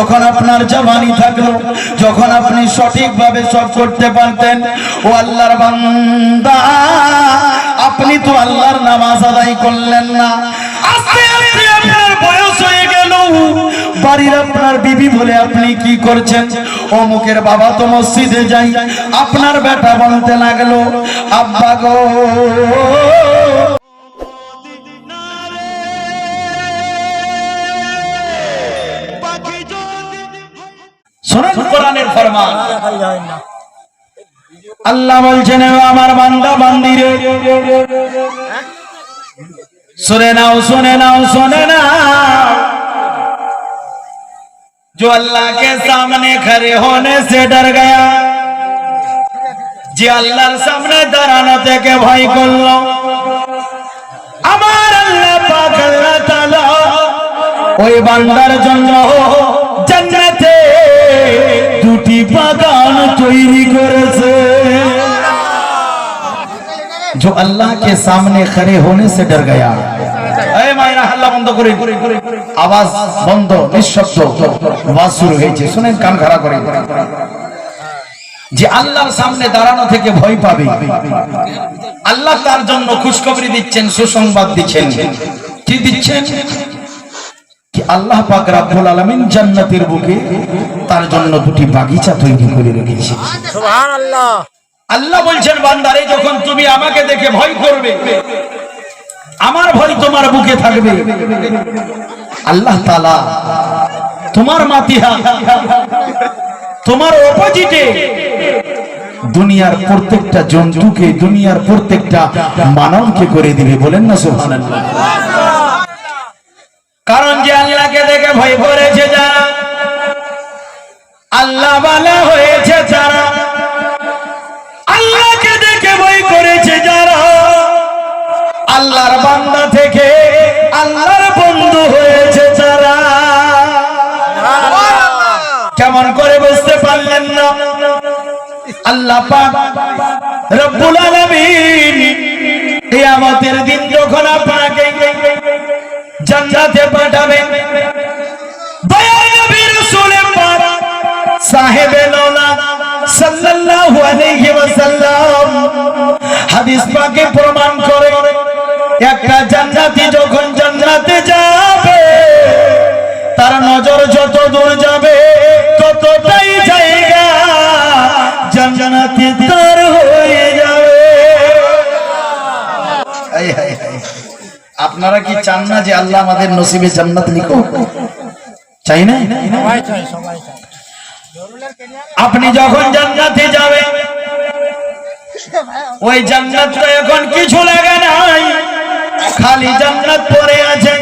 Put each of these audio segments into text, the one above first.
যখন আপনার জবানি থাকল, যখন আপনি সঠিকভাবে সব করতে পারতেন, ও আল্লাহর বান্দা, আপনি তো আল্লাহর নামাজ আদায় করলেন না। আস্তে আস্তে আপনার বয়স হয়ে গেল। বাড়ির আপনার বিবি বলে আপনি কি করছেন? অমুকের বাবা তো মসজিদে যাই, আপনার বেটা বলতে লাগল, আব্বা গো শোনেন কোরআনের ফরমান আল্লাহ বলছেন "ও আমার বান্দা বান্দিরে सुने नाओ सुने नाओ सुने ना जो अल्लाह के सामने खड़े होने से डर गया যে আল্লাহর সামনে দাঁড়ানো থেকে ভয় করলো আমার আল্লাহ পাক আল্লাহ তাআলা ওই বান্দার জন্য জান্নাতে দুটি বাগান তৈরি করেছে जो अल्लाह के सामने खड़े होने से डर गया এই মায়েরা হাল্লা বন্ধ করে আওয়াজ বন্ধ নিঃশব্দ আওয়াজ শুরু হয়েছে শুনেন কান খাড়া করে যে আল্লাহর সামনে দাঁড়ানো থেকে ভয় পাবে আল্লাহ তার জন্য খুশখবরি দিচ্ছেন সুসংবাদ দিচ্ছেন কি দিচ্ছেন কি আল্লাহ পাক রাব্বুল আলামিন জান্নাতের বুকে তার জন্য দুটি বাগিচা তৈরি করে রেখেছে। সুবহান আল্লাহ বলছেন বান্দারে যখন তুমি আমাকে দেখে ভয় করবে আমার ভয় তোমার বুকে থাকবে। আল্লাহ তালা তোমার মাতিহা তোমার অপোজিটে দুনিয়ার প্রত্যেকটা জন্তুকে দুনিয়ার প্রত্যেকটা মানবকে করে দিবে। বলেন না সোহান কারণ যে আল্লাহকে দেখে ভয় করেছে যারা, আল্লাহ বালা হয়েছে যারা, আল্লাহকে দেখে ভয় করেছে যারা, আল্লাহর বান্দা থেকে আল্লাহর বন্ধু হয়েছে যারা। কেমন করে বুঝতে পারলেন না? আল্লাহ পাক রব্বুল আলামিন কিয়ামতের দিন যখন আপনাকে জান্নাতে হাদিস পাকে প্রমাণ করে একটা জান্নাতি যখন জান্নাতে যাবে তার নজর যত দূর যাবে ততটাই জায়গা জান্নাতে তার হয়ে যাবে। আপনারা কি চান না যে আল্লাহ আমাদের নসিবে জান্নাত লিখো চাই না? আপনি যখন জান্নাতে যাবেন ওই জান্নাতটা এখন কিছু লাগে নাই। খালি জান্নাত পড়ে আছে।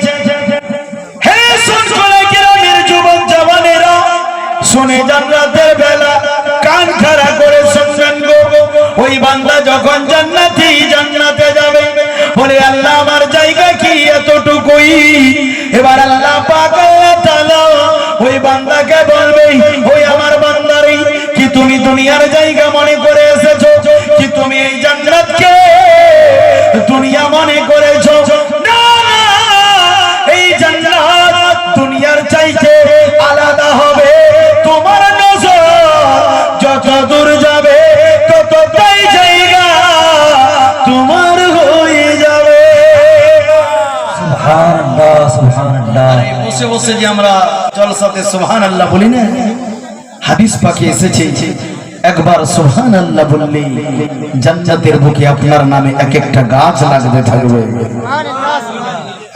হে সুনকলে গ্রামের যুবক জওয়ানেরা, শুনে জান্নাতের বেলা, কান খাড়া করে শুনবেন গো। ওই বান্দা যখন জান্নাতি জান্নাতে যাবে, বলে, আল্লাহ, আমার জায়গা কি এতটুকুই? এবার আল্লাহ পাক আল্লাহ তাআলা ওই বান্দাকে বলবে, ওই আমার বান্দারে, কি তুমি দুনিয়ার জায়গা মনে করে তুমি এই জান্নাতকে দুনিয়া মনে করেছ? না এই জান্নাত দুনিয়ার চাইতে আলাদা হবে। তোমার নজর যত দূর যাবে, ততটাই জায়গা তোমার হয়ে যাবে। সুবহানাল্লাহ সুবহানাল্লাহ। বসে বসে যে আমরা জলসাতে সুবহান আল্লাহ বলি না। হাদিস পাকে এসেছে। একবার সুবহান আল্লাহ বললে জান্নাতের বুকে আপনার নামে এক একটা গাছ লাগতে থাকবে।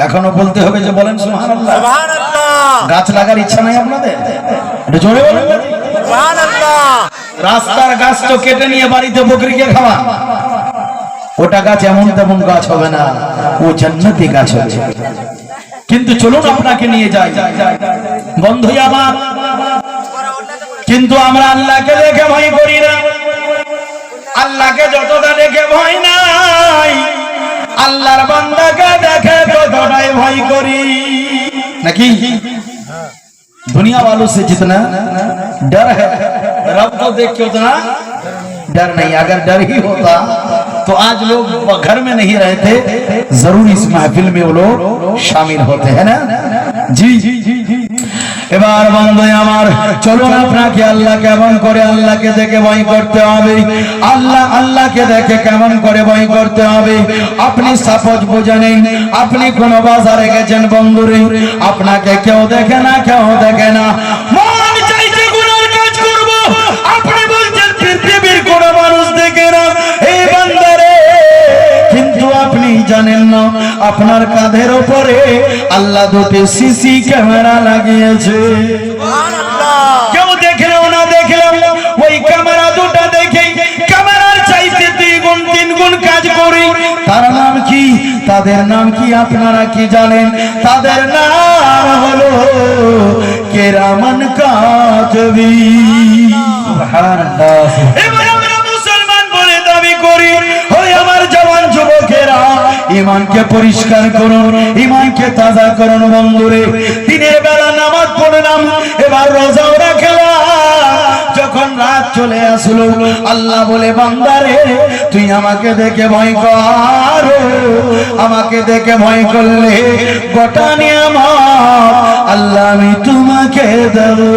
এখনও বলতে হবে যে বলেন আল্লাহ গাছ লাগার ইচ্ছা নাই আপনাদের? একটু জোরে বলেন রাস্তার গাছ তো কেটে নিয়ে বাড়িতে বকরিকে খাওয়া। ওটা গাছ এমন তেমন গাছ হবে না ও জান্নাতি গাছ হবে। কিন্তু চলুন আপনাকে নিয়ে যাই। বন্ধুই আমার কিন্তু আমরা আল্লাহকে দেখে ভয় করি না আল্লাহকে যতটা দেখে ভয় নাই আল্লাহর বান্দাকে দেখে ততটাই ভয় করি নাকি दुनिया वालों से जितना डर है रब को देख के उतना डर नहीं अगर डर ही होता तो आज लोग घर में नहीं रहते जरूर इस महफिल में वो लोग शामिल होते हैं ना जी जी जी जी এবার বন্ধু আমার, চলুন আপনাকে আল্লাহ কেমন করে আল্লাহকে দেখে ভয় করতে হবে। আল্লাহ আল্লাহকে দেখে কেমন করে ভয় করতে হবে। আপনি সাপোজ বুঝে নেই আপনি কোন বাজারে গেছেন বন্ধুরে, আপনাকে কেউ দেখে না, কেউ দেখে না। আপনি বলছেন পৃথিবীর কোন মানুষ দেখে না। আপনি জানেন না আপনার কাঁধের উপরে আল্লাহ দুটি সিসি ক্যামেরা লাগিয়েছে। কেউ দেখলেও না দেখলেও ওই ক্যামেরা দুটা দেখে ক্যামেরার চাইতে দুই গুণ তিন গুণ কাজ করি। তার নাম কি? তাদের নাম কি আপনারা কি জানেন? তাদের নাম হলো কেরামান সুবহানাল্লাহ। ইমানকে পরিষ্কার করুন, ইমানকে তাজা করুন বন্ধুরে। দিনের বেলা নামাজ পড়লাম, এবার রোজাও রাখলাম। যখন রাত চলে আসলো, আল্লাহ বলে, বান্দারে, তুই আমাকে দেখে ভয় কর। আমাকে দেখে ভয় করলে গোটা নিয়ে আল্লাহ আমি তোমাকে দেবো।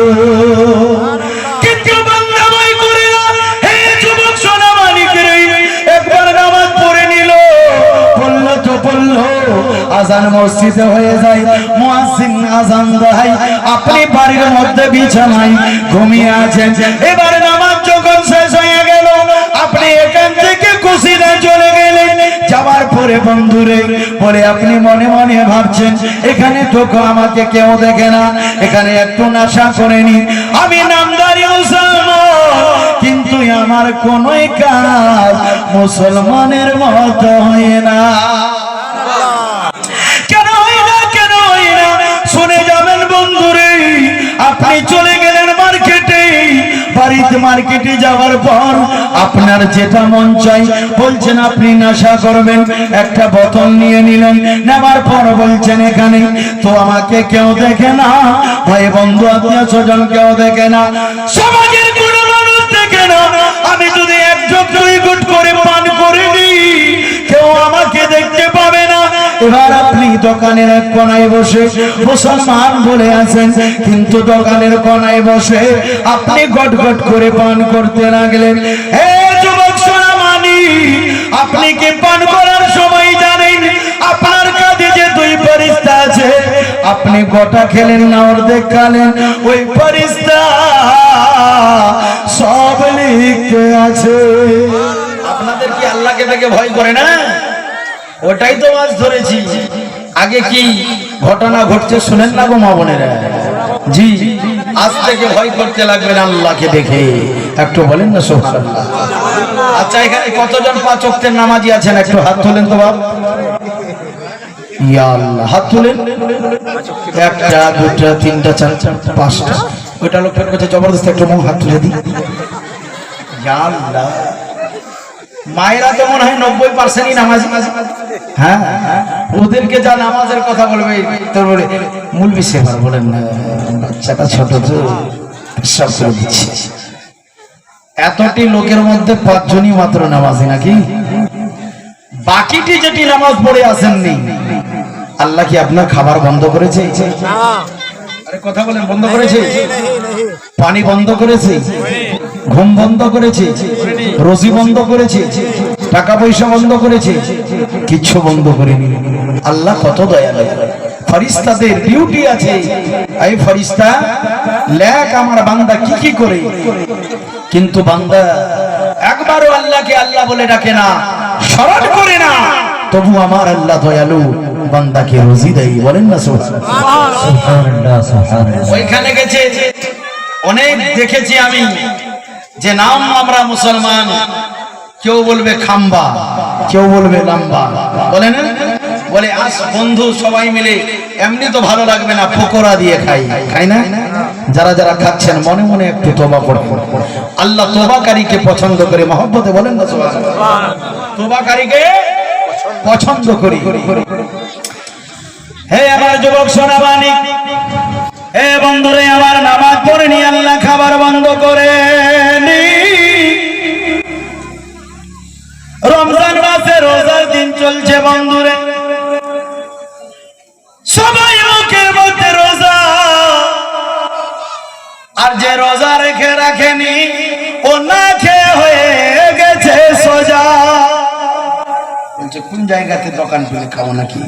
আজান মসজিদে হয়ে যায়। মুয়াজ্জিন আজান দেয়। আপনি বাড়ির মধ্যে বিছানায় ঘুমিয়ে আছেন। এবার নামাজ যখন শেষ হয়ে গেল, আপনি এখান থেকে কুশিদা চলে গেলেন। যাওয়ার পরে বন্ধুরে বলে, আপনি মনে মনে ভাবছেন, এখানে তো আমাকে কেউ দেখে না। এখানে একটু নেশা করেনি আমি নামদারি মুসলমান, কিন্তু আমার কোন কাজ মুসলমানের মতো হয় না। আপনি চলে গেলেন মার্কেটে। বাড়িতে মার্কেটে যাওয়ার পর আপনার যেটা মন চাই, বলছেন আপনি নেশা করবেন, একটা বোতল নিয়ে নিলেন, নেবার পর বলছেন এখানে, তো আমাকে কেউ দেখে না, ভাই বন্ধু, আত্মীয় স্বজন কেউ দেখে না, সমাজের কোনো মানুষ দেখে না, আমি যদি এক দোকানের এক কোনায় বসে মুসলমান বলে আছেন, কিন্তু দোকানের কোনায় বসে আপনি গট গট করে পান করতে লাগলেন। হে যুবক সোনামানি, আপনি কি পান করার সময় জানেন? আপনার কাছে যে দুই ফরিস্তা আছে, আপনি গোটা খেলেন না, অর্ধেক খালেন। ওই ফরিস্তা সব লিখতে আছে। আপনাদের কি আল্লাহকে ভয় করে না? ওটাই তো মাছ ধরেছি। আগে কি ঘটনা ঘটছে শুনেন না গো মা জি, আজ থেকে ভয় করতে লাগবেন আল্লাহকে দেখে। একটু বলেন না, সুবহানাল্লাহ। আচ্ছা এখানে কতজন পাঁচ নামাজি আছেন? একটু হাত তোলেন তো বাপ। ইয়া আল্লাহ, হাত তুলেন। একটা, দুটা, তিনটা, চারটা, পাঁচটা। ওইটা লোকের কাছে জবরদস্ত একটু মুখ হাত তুলে দিই। আল্লাহ। মায়েরা তো মনে হয় নব্বই পার্সেন্টই নামাজ। হ্যাঁ? ওদেরকে যা নামাজের কথা বলবে তোর বলে মূল বিষয় আবার বলেন না বাচ্চাটা ছোট তো সব করে দিচ্ছে। এতটি লোকের মধ্যে পাঁচজনই মাত্র নামাজি নাকি? বাকিটি যেটি নামাজ পড়ে আসেননি আল্লাহ কি আপনার খাবার বন্ধ করেছে? আরে কথা বলেন বন্ধ করেছে? পানি বন্ধ করেছে? ঘুম বন্ধ করেছে, রোজি বন্ধ করেছে, টাকা পয়সা বন্ধ করেছে, কিচ্ছু বন্ধ করেনি। আল্লাহ কত দয়ালু ফরিস্তাদের ডিউটি আছে, এই ফরিস্তা, লেখ আমার বান্দা কি কি করে? কিন্তু বান্দা একবারও আল্লাহকে আল্লাহ বলে ডাকে না, স্মরণ করে না। তবু আমার আল্লাহ দয়ালু, বান্দাকে রোজি দেয়, বলেন না ওইখানে গেছে, অনেক দেখেছি আমি। যে নাম আমরা মুসলমান, কেউ বলবে খাম্বা, কেউ বলবে লাম্বা। বলে না? বলে, আস বন্ধু সবাই মিলে, এমনি তো ভালো লাগবে না, পকোড়া দিয়ে খাই। খাই না? যারা যারা খাচ্ছেন, মনে মনে একটু তোবা পড়বেন আল্লাহ তোবাকারীকে পছন্দ করে, মহব্বতে বলেন না তোবাকারীকে পছন্দ করি। হে আমার যুবক সোনাবাণী হে বন্ধুরে, আমার নামাজ পড়ে নি, আল্লাহ খাবার বন্ধ করে। রমজান মাসে রোজার দিন চলছে বন্ধুরে। সবাই মুখের মধ্যে রোজা। আর যে রোজা রেখে রাখেনি ও না খেয়ে হয়ে গেছে সোজা। বলছে কোন জায়গাতে দোকান পেলে খাব নাকি?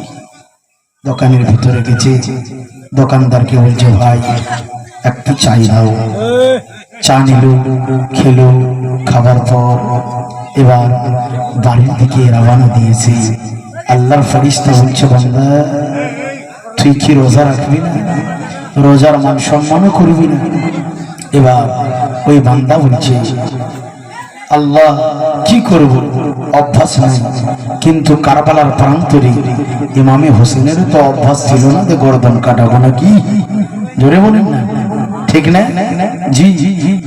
দোকানের ভিতরে গেছে। দোকানদারকে বলছে ভাই একটু চাই দাও। চা নিল খেলো খাবার পর এবার বাড়ির দিকে রওনা দিয়েছে। আল্লাহর ফরিস্তা বলছে, বান্দা, তুই কি রোজা রাখবি না? রোজার মান সম্মানও করবি না? এবার ওই বান্দা বলছে, আল্লাহ কি করব? অভ্যাস নাই। কিন্তু কারবালার প্রান্তরে ইমামে হোসেনের তো অভ্যাস ছিল না যে গর্দন কাটাবো নাকি? জোরে বলেন না। ঠিক না?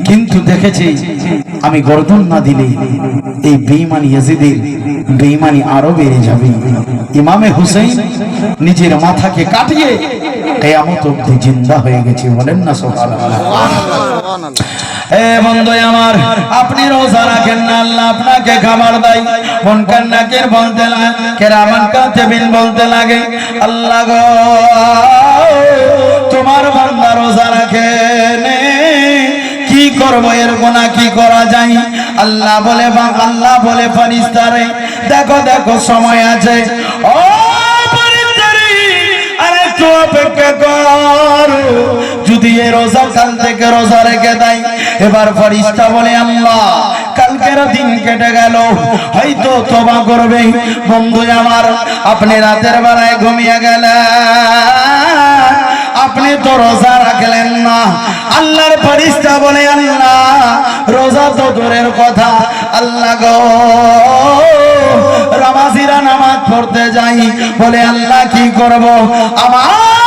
কিন্তু আমি গর্দন না দিলে এই বেইমানি ইয়াজিদের বেইমানি আরও বেড়ে যাবে। ইমামে হুসেন নিজের মাথাকে কাটিয়ে কেয়ামত অব্দি জিন্দা হয়ে গেছে বলেন না আপনি রাখেন আল্লাহ আপনাকে বলতে বলতে লাগে তোমার বান্দা রোজা রাখে কি করব এর গোনা কি করা যায়? আল্লাহ বলে, বা আল্লাহ বলে ফারিস্তারে দেখো দেখো, সময় আছে। ও যদি এ রোজা কাল থেকে রোজা রেখে দেয়, এবার ফরিস্তা বলে কালকের দিন কেটে গেল। হয়তো তোবা করবে। বন্ধু আমার, আপনি রাতের বেলায় ঘুমিয়ে গেলেন। আপনি তো রোজা রাখলেন না। আল্লাহর ফরিস্তা বলে, আল্লাহ, রোজা তো দূরের কথা। আল্লাহ গো, রামাজিরা নামাজ পড়তে যাই। বলে, আল্লাহ, কি করব? আমার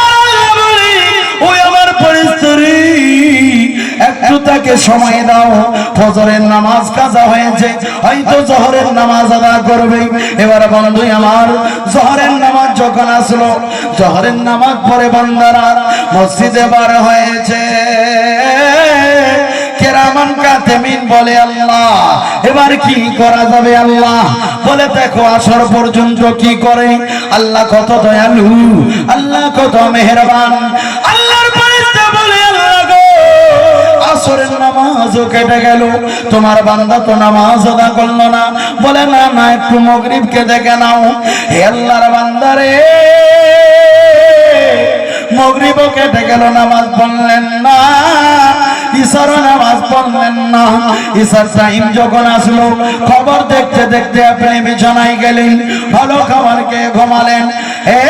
একটু তাকে সময় দাও। ফজরের নামাজ কাজা হয়েছে। হয়তো জহরের নামাজ আদা করবে। এবার বন্ধু আমার, জহরের নামাজ যখন আসলো, জহরের নামাজ পরে বন্দারা মসজিদে বার হয়েছে। আল্লাহ, এবার কি করা যাবে আল্লাহ? বলে, দেখো, আসর পর্যন্ত কি করে? আল্লাহ কত দয়ালু, আল্লাহ কত মেহেরবান আসরের নামাজও কেটে গেল। তোমার বান্দা তো নামাজ আদা করল না। বলে, না না, একটু মগরিবকে দেখে নাও। হে আল্লাহর বান্দারে মগরিবও কেটে গেল, নামাজ পড়লেন না। ঈশারও নামাজ পড়লেন না। ঈশার টাইম যখন আসলো, খবর দেখতে দেখতে আপনি বিছানায় গেলেন। ভালো খাবার খেয়ে ঘুমালেন। হে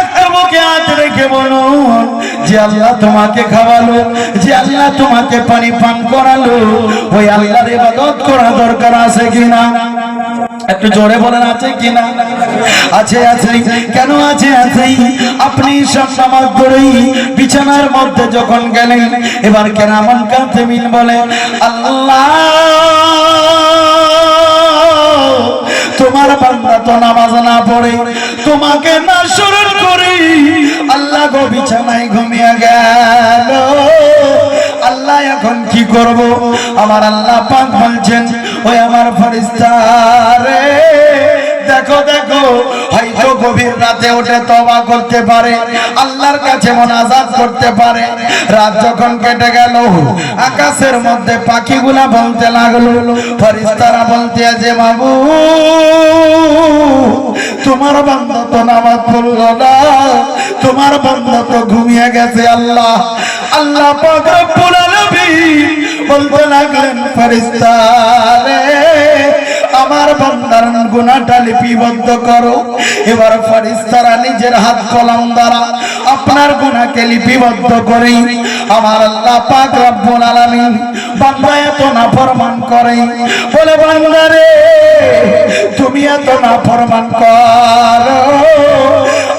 একটা বুকে হাত রেখে বলুন যে আল্লাহ তোমাকে খাওয়ালো, যে আল্লাহ তোমাকে পানি পান করালো, ওই আল্লাহর ইবাদত করা দরকার আছে কিনা? একটু জোরে বলেন, আছে কিনা? আছে আছে। কেন আছে আছে? আপনি সব নামাজ পড়েই বিছানার মধ্যে যখন গেলেন, এবার কেরামান কাতেমিন বলে, আল্লাহ, তোমার বান্দা তো নামাজ না পড়ে, তোমাকে না করে আল্লাহ গো বিছানায় ঘুমিয়ে গেল। আল্লাহ এখন কি করব? আমার আল্লাহ পাক বলছেন, ওই আমার ফরিস্তা রে, দেখো দেখো, হয়তো গভীর রাতে উঠে তবা করতে পারে, আল্লাহর কাছে মোনাজাত করতে পারে। রাত যখন কেটে গেল, আকাশের মধ্যে পাখিগুলা বলতে লাগল ফরিস্তারা বলতে আছে, বাবু তোমার বান্দা তো নামাজ পড়ল না। তোমার বান্দা তো ঘুমিয়ে গেছে, আল্লাহ। আল্লাহ বলতে লাগলেন ফেরিস্তা আমার বান্দার গুনাহটা লিপিবদ্ধ করো। এবার ফেরেশতারা নিজের হাত কলম দ্বারা আপনার গুনাহকে লিপিবদ্ধ করে, আমার আল্লাহ পাক রব্বুল আলামিন বান্দা এত নাফরমান করে। বলে, বান্দা রে, তুমি এত নাফরমান করো।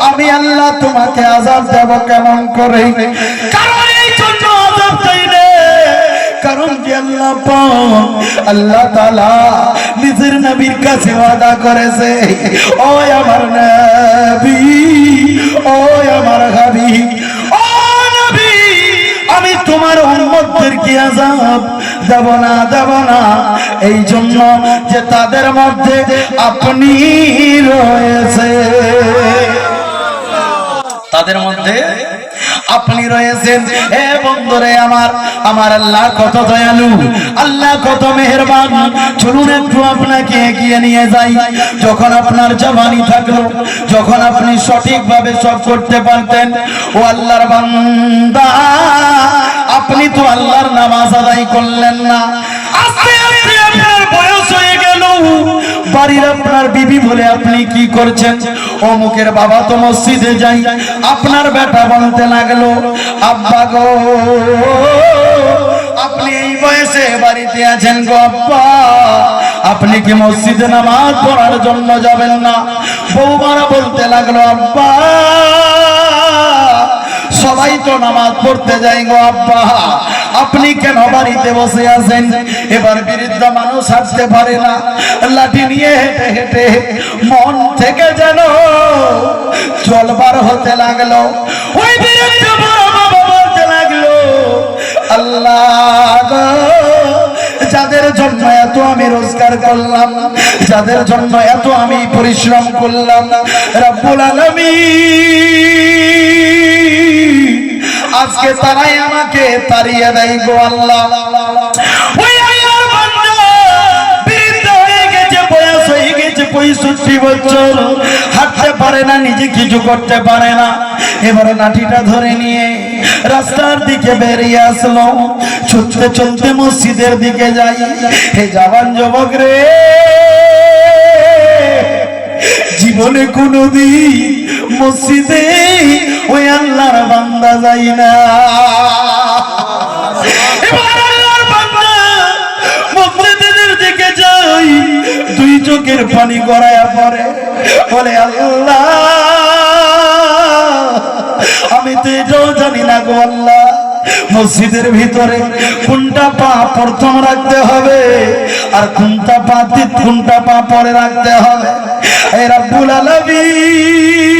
আমি আল্লাহ তোমাকে আজাব দেব কেমন করে? কারণ কারণ যে আল্লাহ আল্লাহ তাআলা নিজের নবীর কাছে ওয়াদা করেছে। ও আমার নবী ও আমার নবী, আমি তোমার উম্মতদেরকে আযাব দেব না দেব না। এই জন্য যে তাদের মধ্যে আপনি রয়েছে। তাদের মধ্যে আপনি রয়েছেন। হে বন্ধুরে আমার আমার আল্লাহ কত দয়ালু, আল্লাহ কত মেহেরবান। চলুন একটু আপনাকে এগিয়ে নিয়ে যাই। যখন আপনার জবানি থাকল, যখন আপনি সঠিকভাবে সব করতে পারতেন, ও আল্লাহর বান্দা, আপনি তো আল্লাহর নামাজ আদায় করলেন না। আস্তে আস্তে আপনার বয়স হয়ে গেল। বাড়ির আপনার বিবি বলে আপনি কি করছেন? অমুকের বাবা তো মসজিদে যাই। আপনার বেটা বলতে লাগল, আব্বা গো, আপনি এই বয়সে বাড়িতে আছেন গো আব্বা। আপনি কি মসজিদে নামাজ পড়ার জন্য যাবেন না? বৌমারা বলতে লাগল, আব্বা সবাই তো নামাজ পড়তে যাই গো আব্বা। আপনি কেন বাড়িতে বসে আছেন? এবার বৃদ্ধ মানুষ আসতে পারে না। লাঠি নিয়ে হেঁটে হেঁটে মন থেকে যেন জলবার হতে লাগল। ওই বাবা বলতে লাগল, আল্লাহ যাদের জন্য এত আমি রোজগার করলাম, যাদের জন্য এত আমি পরিশ্রম করলাম, রব্বুল আলামিন। আজকে তারাই আমাকে তাড়িয়ে দেয় গো আল্লাহ। এবারে লাঠিটা ধরে নিয়ে রাস্তার দিকে বেরিয়ে আসলো। চলতে চলতে মসজিদের দিকে যাই। হে জওয়ান যুবক রে, জীবনে কোনদিন মসজিদে ওই আল্লাহর বান্দা যাই না। দুই চোখের পানি গড়ায়া পড়ে। বলে, আল্লাহ, আমি তো এটাও জানি না গো আল্লাহ। মসজিদের ভিতরে কোনটা পা প্রথম রাখতে হবে আর কোনটা পা কোনটা পা পরে রাখতে হবে? এই রাব্বুল আলামিন,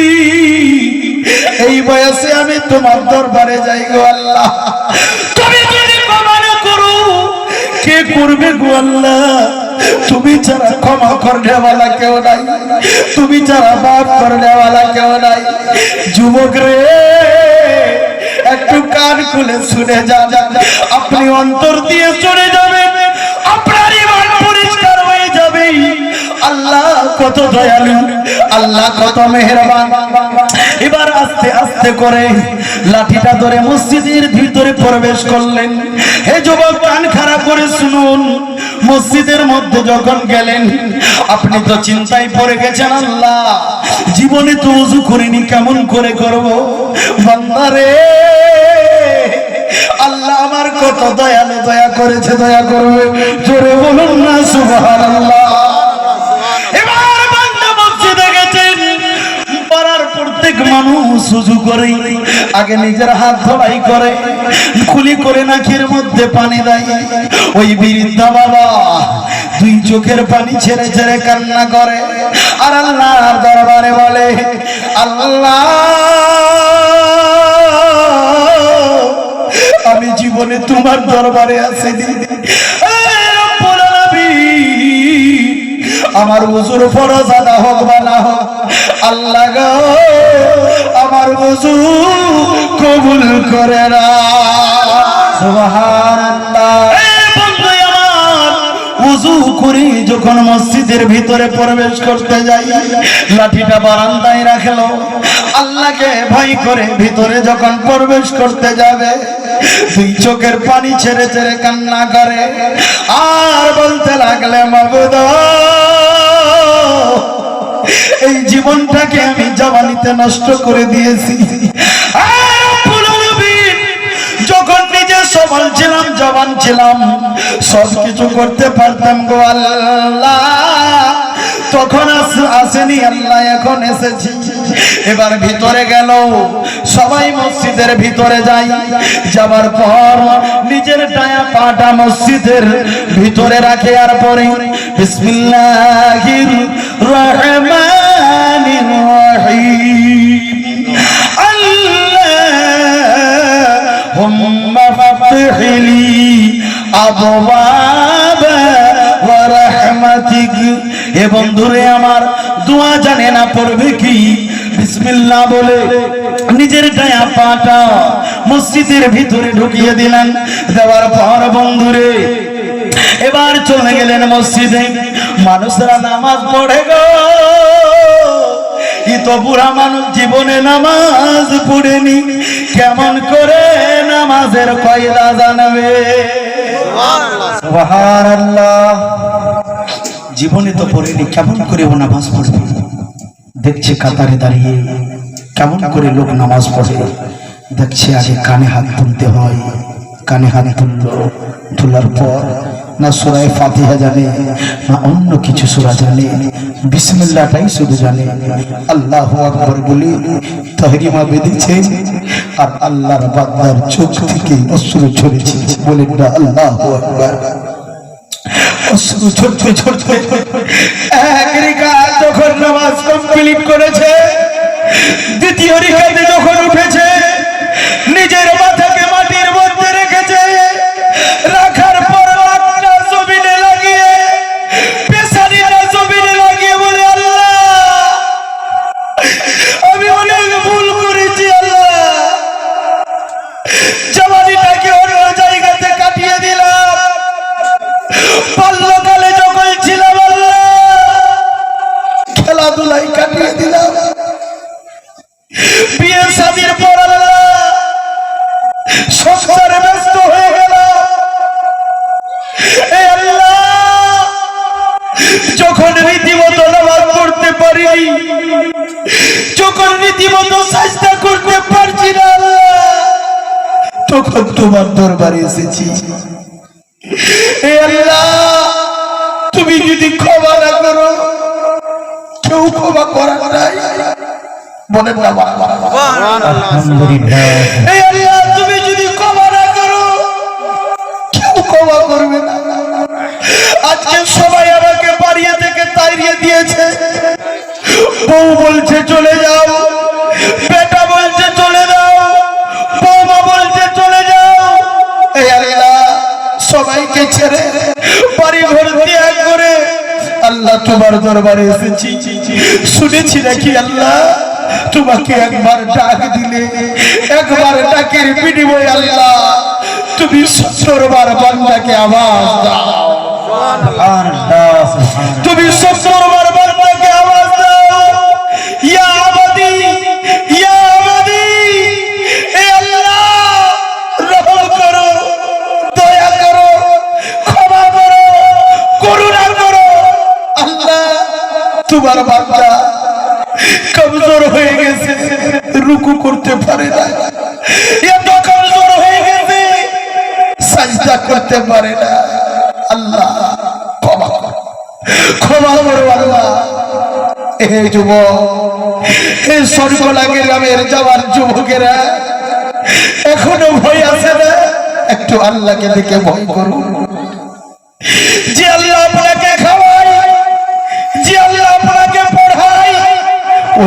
এই বয়সে আমি তোমার দরবারে যাই গো আল্লাহ। তুমি যদি করো, কে করবে গো আল্লাহ? তুমি ছাড়া ক্ষমা করনেওয়ালা কেউ নাই। তুমি ছাড়া মাফ করনেওয়ালা কেউ নাই। যুবক রে একটু কান খুলে শুনে যান। আপনি অন্তর দিয়ে চলে যাবেন, আপনার ইমান পরিষ্কার হয়ে যাবে। আল্লাহ কত দয়ালু, আল্লাহ কত মেহেরবান। এবার আস্তে আস্তে করে লাঠিটা ধরে মসজিদের ভিতরে প্রবেশ করলেন। হে যুবক, কান করে শুনুন। মসজিদের মধ্যে যখন গেলেন, আপনি তো চিন্তায় পড়ে গেছেন, আল্লাহ। জীবনে তো উজু করিনি, কেমন করে করব? বান্দারে আল্লাহ আমার কত দয়ালু, দয়া করেছে, দয়া করবে। জোরে বলুন না সুজু করে আগে নিজের হাত করে, খুলি করে মধ্যে পানি ওই বাবা চোখের পানি ছেড়ে ছেড়ে কান্না করে। আর আল্লাহর দরবারে বলে, আল্লাহ, আমি জীবনে তোমার দরবারে আসিনি। আমার উজুর ফরজ আদা হোক বা না হোক, আল্লাহ আমার উজু কবুল করে না যখন মসজিদের ভিতরে প্রবেশ করতে যাই, লাঠিটা বারান্দায় রাখল। আল্লাহকে ভয় করে ভিতরে যখন প্রবেশ করতে যাবে, দুই চোখের পানি ছেড়ে ছেড়ে কান্না করে। আর বলতে লাগলে এই জীবনটাকে আমি জবানিতে নষ্ট করে দিয়েছি। সবল ছিলাম, জবান ছিলাম। সব কিছু করতে পারতাম গো আল্লাহ। তখন আসেনি আল্লাহ, এখন এসেছি। এবার ভিতরে গেল, সবাই মসজিদের ভিতরে যাই। যাবার পর নিজের ডায়া পাটা মসজিদের ভিতরে রাখে আর পরে, বিসমিল্লাহির রহমানির হে বন্ধুরে আমার দোয়া জানে না পড়বে কি? বিসমিল্লাহ বলে নিজের ডায়া পাটা মসজিদের ভিতরে ঢুকিয়ে দিলেন। দেওয়ার পর বন্ধুরে, এবার চলে গেলেন মসজিদে। মানুষরা নামাজ পড়ে গো। তো বুড়া মানুষ জীবনে নামাজ পড়েনি। কেমন করে নামাজের কয়লা জানাবে? জীবনে তো পড়েনি, কেমন করে ও নামাজ পড়বে? দেখছে কাতারে দাঁড়িয়ে কেমন করে লোক নামাজ পড়ে দেখছে আগে কানে হাত তুলতে হয়, কানে হাত তুলল, তোলার পর না সুরায় ফাতিহা জানে, না অন্য কিছু সুরা জানে। বিসমিল্লাহটাই শুধু জানে। আল্লাহ আকবর বলে তহরিমা বেঁধেছে আর আল্লাহর বান্দার চোখ থেকে অশ্রু ঝরেছে বলেন না আল্লাহ আকবর। যখন নামাজ কমপ্লিট করেছে, দ্বিতীয় রিকাতে যখন উঠেছে আমি রীতিমতো চেষ্টা করতে পারছি না তখন তোমার দরবারে এসেছি। তুমি যদি ক্ষমা না করো কেউ ক্ষমা করার নাই। বলেন না আলহামদুলিল্লাহ তুমি যদি ক্ষমা না করো কেউ ক্ষমা করবে না। আজকে সবাই আমাকে বাড়িয়ে থেকে তাড়িয়ে দিয়েছে। বউ বলছে চলে যাও। বেটা বলছে চলে যাও বৌমা বলছে চলে যাও। সবাইকে ছেড়ে বাড়ি ঘর ত্যাগ করে আল্লাহ তোমার দরবারে এসেছি। শুনেছি নাকি আল্লাহ তোমাকে একবার ডাক দিলে একবার ডাকের বিনিময়ে আল্লাহ তুমি সত্তর বার বান্দাকে আওয়াজ দাও। তুমি সত্তর তোমার বান্দা কমজোর হয়ে গেছে, রুকু করতে পারে না। এত কমজোর হয়ে গেছে, সাজদা করতে পারে না। আল্লাহ, ক্ষমা করো। ক্ষমা করো আল্লাহ। হে যুবক হে সর্বলা গ্রামের যাওয়ার যুবকেরা, এখনও ভয় আছে না? একটু আল্লাহকে দেখে ভয় করুন।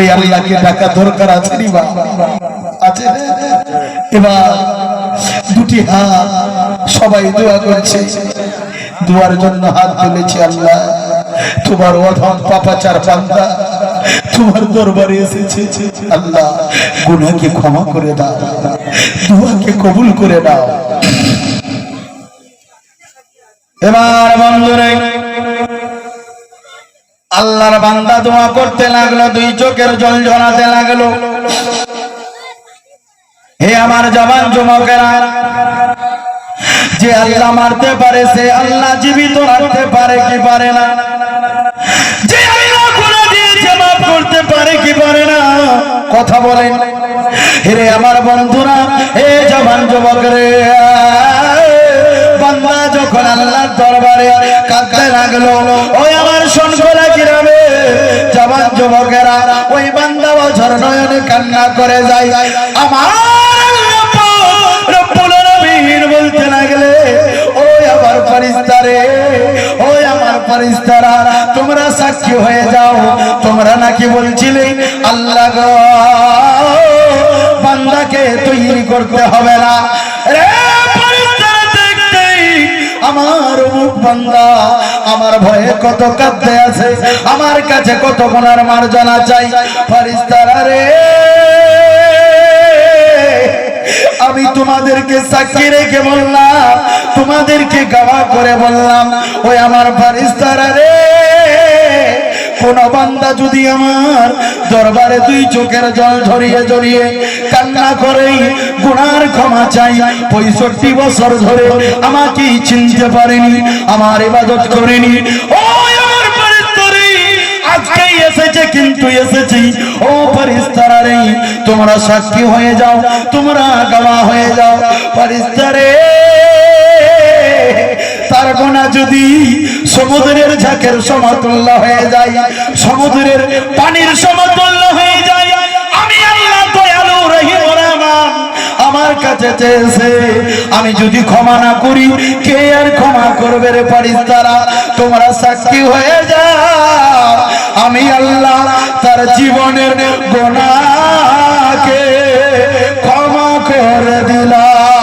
ওই আল্লাহকে ডাকা দরকার আছে নি আছে এবার দুটি হাত সবাই দোয়া করছে। দোয়ার জন্য হাত তুলেছি আল্লাহ। তোমার অধম পাপাচার বান্দা, তোমার দরবারে এসেছে। আল্লাহ, গুনাহকে ক্ষমা করে দাও। দোয়াকে কবুল করে দাও এবার বন্ধুরে আল্লাহর বান্দা দোয়া করতে লাগল, দুই চোখের জল ঝরাতে লাগল। হে আমার জবান যুবকেরা, যে আল্লাহ মারতে পারে, সে আল্লাহ জীবিত রাখতে পারে কি পারে না? যে কথা বলেন। হেরে আমার বন্ধুরা, হে জবান যুবক রে বান্দা যখন আল্লাহর দরবারে কাঁদতে লাগল, ওই আমার শোনগোলা জবান যুবকেরা, ওই বান্দা বছর নয়নে কান্না করে আমার ওই আমার তোমরা সাক্ষী হয়ে যাও। তোমরা নাকি বলছিলে, আল্লাহ বান্দাকে তৈরি করতে হবে না। রে আমার মুখ বান্দা আমার ভয়ে কত কাঁদতে আছে, আমার কাছে কত গুনার মার্জনা চাই। ফারিস্তারা রে, আমি তোমাদেরকে সাক্ষী রেখে বললাম, তোমাদেরকে গাওয়া করে বললাম, ওই আমার ফারিস্তারা রে। কোন বান্দা যদি আমার দরবারে দুই চোখের জল ঝরিয়ে ঝরিয়ে কান্না করে, গুনার ক্ষমা চাই, পঁয়ষট্টি বছর ধরে আমাকে চিনতে পারেনি, আমার ইবাদত করেনি। ও আজকেই এসেছে, কিন্তু এসেছি। ও ফরিস্তারা রে, তোমরা সাক্ষী হয়ে যাও, তোমরা গাওয়া হয়ে যাও। ফরিস্তারে তার গোনা যদি সমুদ্রের ঝাঁকের সমতুল্য হয়ে যায়। সমুদ্রের পানির সমতুল্য হয়ে যায়। আমি আল্লাহ দয়ালু রহিম আমার কাছে চেয়েছে, আমি যদি ক্ষমা না করি, কে আর ক্ষমা করবে রে পারিস তারা তোমরা সাক্ষী হয়ে যাও। আমি আল্লাহ তার জীবনের গোনাকে ক্ষমা করে দিলাম।